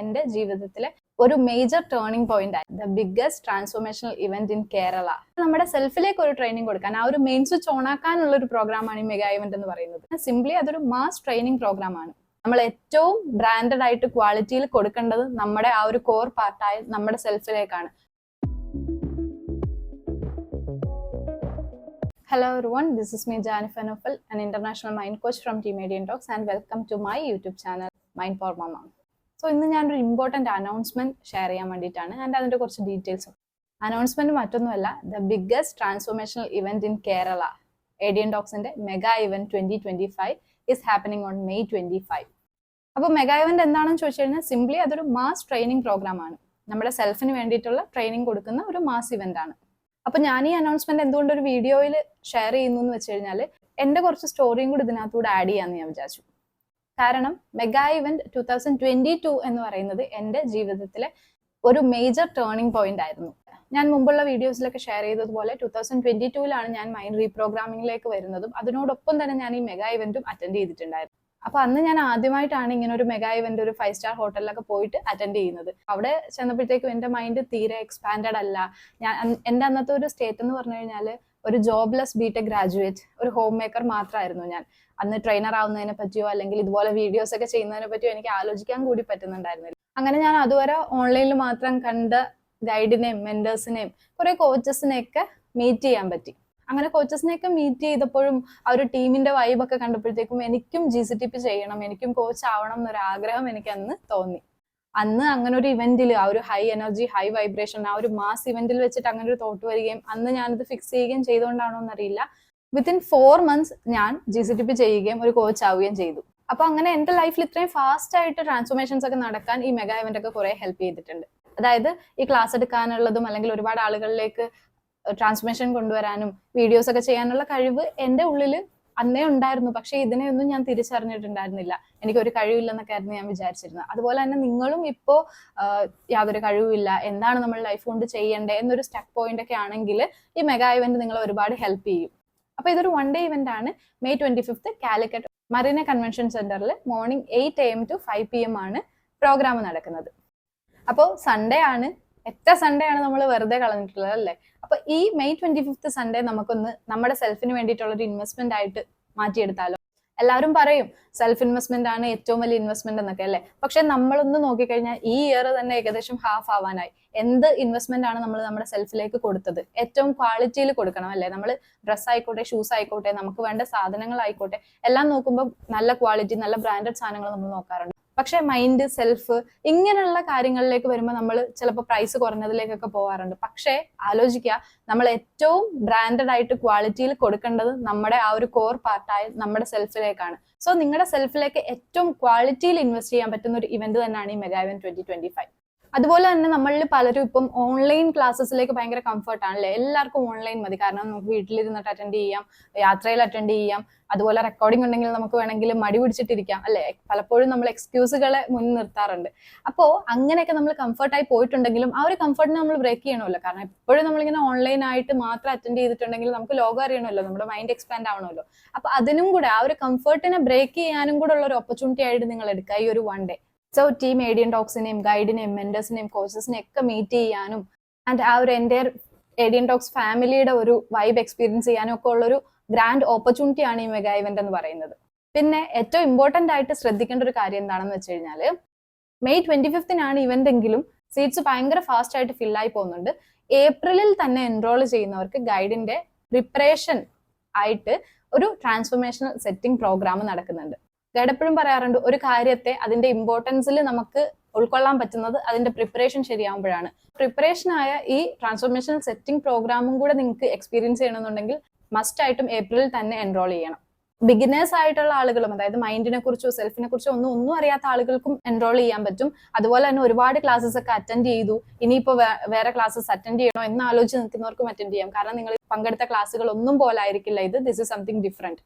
എന്റെ ജീവിതത്തിലെ ഒരു മേജർ ടേണിംഗ് പോയിന്റ് ആയി. The biggest transformational event in Kerala നമ്മുടെ സെൽഫിലേക്ക് ഒരു ട്രെയിനിങ് കൊടുക്കാൻ ആ ഒരു മെയിൻ സ്വിച്ച് ഓൺ ആക്കാനുള്ള ഒരു പ്രോഗ്രാമാണ് ഈ മെഗാ ഇവന്റ് എന്ന് പറയുന്നത്. സിംപ്ലി അതൊരു മാസ് ട്രെയിനിങ് പ്രോഗ്രാം ആണ്. നമ്മൾ ഏറ്റവും ബ്രാൻഡഡ് ആയിട്ട് ക്വാളിറ്റിയിൽ കൊടുക്കേണ്ടത് നമ്മുടെ ആ ഒരു കോർ പാർട്ടായ നമ്മുടെ സെൽഫിലേക്കാണ് Hello everyone, this is me Janifer Nufel, an international mind coach from Team Median Talks and welcome to my YouTube channel Mind for Mama. So ഇന്ന് ഞാനൊരു ഇമ്പോർട്ടന്റ് അനൗൺസ്മെന്റ് ഷെയർ ചെയ്യാൻ വേണ്ടിയിട്ടാണ്. ആൻഡ് അതിന്റെ കുറച്ച് ഡീറ്റെയിൽസും അനൗൺസ്മെന്റ് മറ്റൊന്നുമല്ല the biggest transformational event in Kerala ഏഡിയൻ ഡോക്സിന്റെ mega event twenty twenty five is happening on May twenty five അപ്പോൾ mega event എന്താണെന്ന് ചോദിച്ചു കഴിഞ്ഞാൽ സിംപ്ലി അതൊരു മാസ് ട്രെയിനിങ് പ്രോഗ്രാം ആണ്. നമ്മുടെ സെൽഫിന് വേണ്ടിയിട്ടുള്ള ട്രെയിനിങ് കൊടുക്കുന്ന ഒരു മാസ് ഇവന്റ് ആണ്. അപ്പൊ ഞാൻ ഈ അനൗൺസ്മെന്റ് എന്തുകൊണ്ട് ഒരു വീഡിയോയിൽ ഷെയർ ചെയ്യുന്നു എന്ന് വെച്ച് കഴിഞ്ഞാൽ എന്റെ കുറച്ച് സ്റ്റോറിയും കൂടി ഇതിനകത്തൂടെ ആഡ് ചെയ്യാന്ന് ഞാൻ വിചാരിച്ചു. കാരണം mega event two thousand twenty two എന്ന് പറയുന്നത് എന്റെ ജീവിതത്തിലെ ഒരു മേജർ ടേണിംഗ് പോയിന്റ് ആയിരുന്നു. ഞാൻ മുമ്പുള്ള വീഡിയോസിലൊക്കെ ഷെയർ ചെയ്തതുപോലെ ടൂ തൗസൻഡ് ട്വന്റി ടൂവിലാണ് ഞാൻ മൈൻഡ് റീപ്രോഗ്രാമിംഗിലേക്ക് വരുന്നതും അതിനോടൊപ്പം തന്നെ ഞാൻ ഈ മെഗാ ഇവന്റും അറ്റൻഡ് ചെയ്തിട്ടുണ്ടായിരുന്നു. അപ്പൊ അന്ന് ഞാൻ ആദ്യമായിട്ടാണ് ഇങ്ങനെ ഒരു മെഗാ ഇവന്റ് ഒരു ഫൈവ് സ്റ്റാർ ഹോട്ടലിലൊക്കെ പോയിട്ട് അറ്റൻഡ് ചെയ്യുന്നത്. അവിടെ ചെന്നപ്പോഴത്തേക്കും എന്റെ മൈൻഡ് തീരെ എക്സ്പാൻഡഡ് അല്ല. ഞാൻ എന്റെ അന്നത്തെ ഒരു സ്റ്റേറ്റ് എന്ന് പറഞ്ഞു കഴിഞ്ഞാൽ ഒരു ജോബ്ലെസ് ബിടെക് ഗ്രാജുവേറ്റ് ഒരു ഹോം മേക്കർ മാത്രമായിരുന്നു ഞാൻ. അന്ന് ട്രെയിനർ ആവുന്നതിനെ പറ്റിയോ അല്ലെങ്കിൽ ഇതുപോലെ വീഡിയോസ് ഒക്കെ ചെയ്യുന്നതിനെ പറ്റിയോ എനിക്ക് ആലോചിക്കാൻ കൂടി പറ്റുന്നുണ്ടായിരുന്നില്ല. അങ്ങനെ ഞാൻ അതുവരെ ഓൺലൈനിൽ മാത്രം കണ്ട ഗൈഡിനെയും മെന്റേഴ്സിനെയും കുറെ കോച്ചസിനെയൊക്കെ മീറ്റ് ചെയ്യാൻ പറ്റി. അങ്ങനെ കോച്ചസിനെയൊക്കെ മീറ്റ് ചെയ്തപ്പോഴും ആ ഒരു ടീമിന്റെ വൈബൊക്കെ കണ്ടപ്പോഴത്തേക്കും എനിക്കും ജി സി ടി പി ചെയ്യണം എനിക്കും കോച്ച് ആവണം എന്നൊരു ആഗ്രഹം എനിക്ക് അന്ന് തോന്നി. അന്ന് അങ്ങനെ ഒരു ഇവന്റിൽ ആ ഒരു ഹൈ എനർജി ഹൈ വൈബ്രേഷൻ ആ ഒരു മാസ് ഇവന്റിൽ വെച്ചിട്ട് അങ്ങനെ ഒരു തോട്ട് വരികയും അന്ന് ഞാനത് ഫിക്സ് ചെയ്യുകയും ചെയ്തുകൊണ്ടാണോ എന്നറിയില്ല. വിത്തിൻ ഫോർ മന്ത്സ് ഞാൻ ജി സി ടി പി ചെയ്യുകയും ഒരു കോച്ച് ആവുകയും ചെയ്തു. അപ്പൊ അങ്ങനെ എന്റെ ലൈഫിൽ ഇത്രയും ഫാസ്റ്റ് ആയിട്ട് ട്രാൻസ്ഫോർമേഷൻസ് ഒക്കെ നടക്കാൻ ഈ മെഗാ ഇവന്റ് ഒക്കെ കുറെ ഹെൽപ്പ് ചെയ്തിട്ടുണ്ട്. അതായത് ഈ ക്ലാസ് എടുക്കാനുള്ളതും അല്ലെങ്കിൽ ഒരുപാട് ആളുകളിലേക്ക് ട്രാൻസ്ഫോർമേഷൻ കൊണ്ടുവരാനും വീഡിയോസ് ഒക്കെ ചെയ്യാനുള്ള കഴിവ് എന്റെ ഉള്ളിൽ അന്നേ ഉണ്ടായിരുന്നു. പക്ഷെ ഇതിനെയൊന്നും ഞാൻ തിരിച്ചറിഞ്ഞിട്ടുണ്ടായിരുന്നില്ല. എനിക്ക് ഒരു കഴിവില്ലെന്നൊക്കെ ആയിരുന്നു ഞാൻ വിചാരിച്ചിരുന്നത്. അതുപോലെ തന്നെ നിങ്ങളും ഇപ്പോ യാതൊരു കഴിവില്ല എന്താണ് നമ്മൾ ലൈഫ് കൊണ്ട് ചെയ്യേണ്ടത് എന്നൊരു സ്റ്റക്ക് പോയിന്റ് ഒക്കെ ആണെങ്കിൽ ഈ മെഗാ ഇവന്റ് നിങ്ങളെ ഒരുപാട് ഹെൽപ്പ് ചെയ്യും. അപ്പൊ ഇതൊരു വൺ ഡേ ഇവന്റ് ആണ്. May twenty fifth Calicut marina convention സെന്ററിൽ morning eight A M to five P M ആണ് പ്രോഗ്രാം നടക്കുന്നത്. അപ്പോൾ സൺഡേ ആണ് എത്ര സൺഡേ ആണ് നമ്മൾ വെറുതെ കളഞ്ഞിട്ടുള്ളത് അല്ലേ? അപ്പൊ ഈ മെയ് ട്വന്റി ഫിഫ്ത്ത് സൺഡേ നമുക്കൊന്ന് നമ്മുടെ സെൽഫിന് വേണ്ടിയിട്ടുള്ള ഒരു ഇൻവെസ്റ്റ്മെന്റ് ആയിട്ട് മാറ്റിയെടുത്താലോ? എല്ലാവരും പറയും സെൽഫ് ഇൻവെസ്റ്റ്മെന്റ് ആണ് ഏറ്റവും വലിയ ഇൻവെസ്റ്റ്മെന്റ് എന്നൊക്കെ അല്ലേ? പക്ഷെ നമ്മളൊന്ന് നോക്കിക്കഴിഞ്ഞാൽ ഈ ഇയർ തന്നെ ഏകദേശം ഹാഫ് ആവാനായി. എന്ത് ഇൻവെസ്റ്റ്മെന്റ് ആണ് നമ്മൾ നമ്മുടെ സെൽഫിലേക്ക് കൊടുത്തത്? ഏറ്റവും ക്വാളിറ്റിയിൽ കൊടുക്കണം അല്ലേ? നമ്മൾ ഡ്രസ് ആയിക്കോട്ടെ ഷൂസ് ആയിക്കോട്ടെ നമുക്ക് വേണ്ട സാധനങ്ങൾ ആയിക്കോട്ടെ എല്ലാം നോക്കുമ്പോൾ നല്ല ക്വാളിറ്റി നല്ല ബ്രാൻഡഡ് സാധനങ്ങൾ നമ്മൾ നോക്കാറുണ്ട്. പക്ഷെ മൈൻഡ് സെൽഫ് ഇങ്ങനെയുള്ള കാര്യങ്ങളിലേക്ക് വരുമ്പോൾ നമ്മൾ ചിലപ്പോൾ പ്രൈസ് കുറഞ്ഞതിലേക്കൊക്കെ പോകാറുണ്ട് പക്ഷേ ആലോചിക്കുക നമ്മൾ ഏറ്റവും ബ്രാൻഡഡ് ആയിട്ട് ക്വാളിറ്റിയിൽ കൊടുക്കേണ്ടത് നമ്മുടെ ആ ഒരു കോർ പാർട്ടായ നമ്മുടെ സെൽഫിലേക്കാണ് സോ നിങ്ങളുടെ സെൽഫിലേക്ക് ഏറ്റവും ക്വാളിറ്റിയിൽ ഇൻവെസ്റ്റ് ചെയ്യാൻ പറ്റുന്ന ഒരു ഇവന്റ് തന്നെയാണ് ഈ മെഗാ ട്വന്റി ട്വന്റി ഫൈവ് അതുപോലെ തന്നെ നമ്മളിൽ പലരും ഇപ്പം ഓൺലൈൻ ക്ലാസ്സസിലേക്ക് ഭയങ്കര കംഫർട്ട് ആണല്ലേ? എല്ലാവർക്കും ഓൺലൈൻ മതി. കാരണം നമുക്ക് വീട്ടിലിരുന്നിട്ട് അറ്റൻഡ് ചെയ്യാം യാത്രയിൽ അറ്റൻഡ് ചെയ്യാം. അതുപോലെ റെക്കോർഡിംഗ് ഉണ്ടെങ്കിൽ നമുക്ക് വേണമെങ്കിൽ മടി പിടിച്ചിട്ടിരിക്കാം അല്ലെ? പലപ്പോഴും നമ്മൾ എക്സ്ക്യൂസുകളെ മുൻ നിർത്താറുണ്ട്. അപ്പോൾ അങ്ങനെയൊക്കെ നമ്മൾ കംഫർട്ടായി പോയിട്ടുണ്ടെങ്കിലും ആ ഒരു കംഫർട്ടിനെ നമ്മൾ ബ്രേക്ക് ചെയ്യണമല്ലോ. കാരണം എപ്പോഴും നമ്മളിങ്ങനെ ഓൺലൈൻ ആയിട്ട് മാത്രം അറ്റൻഡ് ചെയ്തിട്ടുണ്ടെങ്കിൽ നമുക്ക് ലോകം അറിയണമല്ലോ നമ്മുടെ മൈൻഡ് എക്സ്പാൻഡ് ആവണമല്ലോ. അപ്പൊ അതിനും കൂടെ ആ ഒരു കംഫർട്ടിനെ ബ്രേക്ക് ചെയ്യാനും കൂടെ ഉള്ള ഒരു ഓപ്പർച്യൂണിറ്റി ആയിട്ട് നിങ്ങൾ എടുക്കുക ഈ ഒരു വൺ ഡേ സോ ടീം ഏഡിയൻ ടോക്സിനെയും ഗൈഡിനെയും മെന്റേഴ്സിനെയും കോച്ചസിനെയും ഒക്കെ മീറ്റ് ചെയ്യാനും ആൻഡ് ആ ഒരു എന്റെ ഏഡിയൻ ടോക്സ് ഫാമിലിയുടെ ഒരു വൈബ് എക്സ്പീരിയൻസ് ചെയ്യാനും ഒക്കെ ഉള്ളൊരു ഗ്രാൻഡ് ഓപ്പർച്യൂണിറ്റി ആണ് ഈ മെഗാ ഇവന്റ് എന്ന് പറയുന്നത്. പിന്നെ ഏറ്റവും ഇമ്പോർട്ടന്റ് ആയിട്ട് ശ്രദ്ധിക്കേണ്ട ഒരു കാര്യം എന്താണെന്ന് വെച്ച് കഴിഞ്ഞാൽ മെയ് ട്വന്റി ഫിഫ്തിനാണ് ഇവന്റ് എങ്കിലും സീറ്റ്സ് ഭയങ്കര ഫാസ്റ്റ് ആയിട്ട് ഫില്ലായി പോകുന്നുണ്ട്. ഏപ്രിലിൽ തന്നെ എൻറോൾ ചെയ്യുന്നവർക്ക് ഗൈഡിന്റെ പ്രിപ്പറേഷൻ ആയിട്ട് ഒരു ട്രാൻസ്ഫോർമേഷണൽ സെറ്റിംഗ് പ്രോഗ്രാം നടക്കുന്നുണ്ട്. ഗൈഡ് എപ്പോഴും പറയാറുണ്ട് ഒരു കാര്യത്തെ അതിന്റെ ഇമ്പോർട്ടൻസിൽ നമുക്ക് ഉൾക്കൊള്ളാൻ പറ്റുന്നത് അതിന്റെ പ്രിപ്പറേഷൻ ശരിയാകുമ്പോഴാണ് പ്രിപ്പറേഷൻ ആയ ഈ ട്രാൻസ്ഫോർമേഷൻ സെറ്റിംഗ് പ്രോഗ്രാമും കൂടെ നിങ്ങൾക്ക് എക്സ്പീരിയൻസ് ചെയ്യണമെന്നുണ്ടെങ്കിൽ മസ്റ്റ് ആയിട്ടും ഏപ്രിലിൽ തന്നെ എൻറോൾ ചെയ്യണം. ബിഗിനേഴ്സ് ആയിട്ടുള്ള ആളുകളും അതായത് മൈൻഡിനെ കുറിച്ചോ സെൽഫിനെ കുറിച്ചോ ഒന്നും ഒന്നും അറിയാത്ത ആളുകൾക്കും എൻറോൾ ചെയ്യാൻ പറ്റും. അതുപോലെ തന്നെ ഒരുപാട് ക്ലാസ്സസ് ഒക്കെ അറ്റൻഡ് ചെയ്തു. ഇനിയിപ്പോ വേറെ ക്ലാസ്സസ് അറ്റൻഡ് ചെയ്യണോ എന്ന് ആലോചിച്ച് നിൽക്കുന്നവർക്കും അറ്റൻഡ് ചെയ്യാം. കാരണം നിങ്ങൾ പങ്കെടുത്ത ക്ലാസ്സുകൾ ഒന്നും പോലെ ആയിരിക്കില്ല ഇത്. ദിസ് ഇസ് സംതിങ് ഡിഫറെന്റ്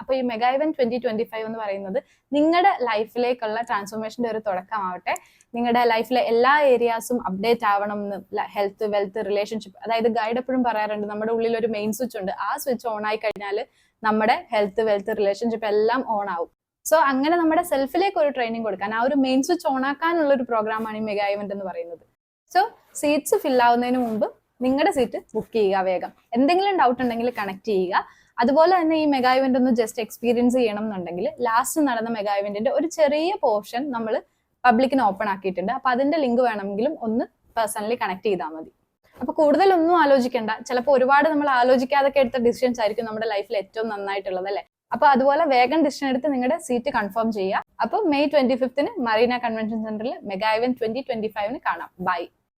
അപ്പൊ ഈ mega event twenty twenty five എന്ന് പറയുന്നത് നിങ്ങളുടെ ലൈഫിലേക്കുള്ള ട്രാൻസ്ഫോർമേഷന്റെ ഒരു തുടക്കമാവട്ടെ. നിങ്ങളുടെ ലൈഫിലെ എല്ലാ ഏരിയാസും അപ്ഡേറ്റ് ആവണം എന്ന് ഹെൽത്ത് വെൽത്ത് റിലേഷൻഷിപ്പ് അതായത് ഗൈഡ് എപ്പോഴും പറയാറുണ്ട്. നമ്മുടെ ഉള്ളിൽ ഒരു മെയിൻ സ്വിച്ച് ഉണ്ട്. ആ സ്വിച്ച് ഓൺ ആയി കഴിഞ്ഞാൽ നമ്മുടെ ഹെൽത്ത് വെൽത്ത് റിലേഷൻഷിപ്പ് എല്ലാം ഓൺ ആവും. സോ അങ്ങനെ നമ്മുടെ സെൽഫിലേക്ക് ഒരു ട്രെയിനിങ് കൊടുക്കാൻ ആ ഒരു മെയിൻ സ്വിച്ച് ഓൺ ആക്കാനുള്ള ഒരു പ്രോഗ്രാമാണ് ഈ മെഗാ ഇവന്റ് എന്ന് പറയുന്നത്. സോ സീറ്റ്സ് ഫിൽ ആവുന്നതിന് മുമ്പ് നിങ്ങളുടെ സീറ്റ് ബുക്ക് ചെയ്യുക വേഗം. എന്തെങ്കിലും ഡൗട്ട് ഉണ്ടെങ്കിൽ കണക്ട് ചെയ്യുക. അതുപോലെ തന്നെ ഈ മെഗാ ഇവന്റ് ഒന്ന് ജസ്റ്റ് എക്സ്പീരിയൻസ് ചെയ്യണം എന്നുണ്ടെങ്കിൽ ലാസ്റ്റ് നടന്ന മെഗാ ഇവന്റിന്റെ ഒരു ചെറിയ പോർഷൻ നമ്മൾ പബ്ലിക്കിന് ഓപ്പൺ ആക്കിയിട്ടുണ്ട്. അപ്പൊ അതിന്റെ ലിങ്ക് വേണമെങ്കിലും ഒന്ന് പേഴ്സണലി കണക്ട് ചെയ്താൽ മതി. അപ്പൊ കൂടുതലൊന്നും ആലോചിക്കേണ്ട. ചിലപ്പോൾ ഒരുപാട് നമ്മൾ ആലോചിക്കാതൊക്കെ എടുത്ത ഡിസിഷൻസ് ആയിരിക്കും നമ്മുടെ ലൈഫിൽ ഏറ്റവും നന്നായിട്ടുള്ളത് അല്ലെ? അപ്പൊ അതുപോലെ വേഗം ഡിസിഷൻ എടുത്ത് നിങ്ങളുടെ സീറ്റ് കൺഫേം ചെയ്യുക. അപ്പൊ മെയ് ട്വന്റി ഫിഫ്തിന് മറീന കൺവെൻഷൻ സെന്ററിൽ മെഗാ ഇവന്റ് ട്വന്റി ട്വന്റി ഫൈവിന് കാണാം. ബൈ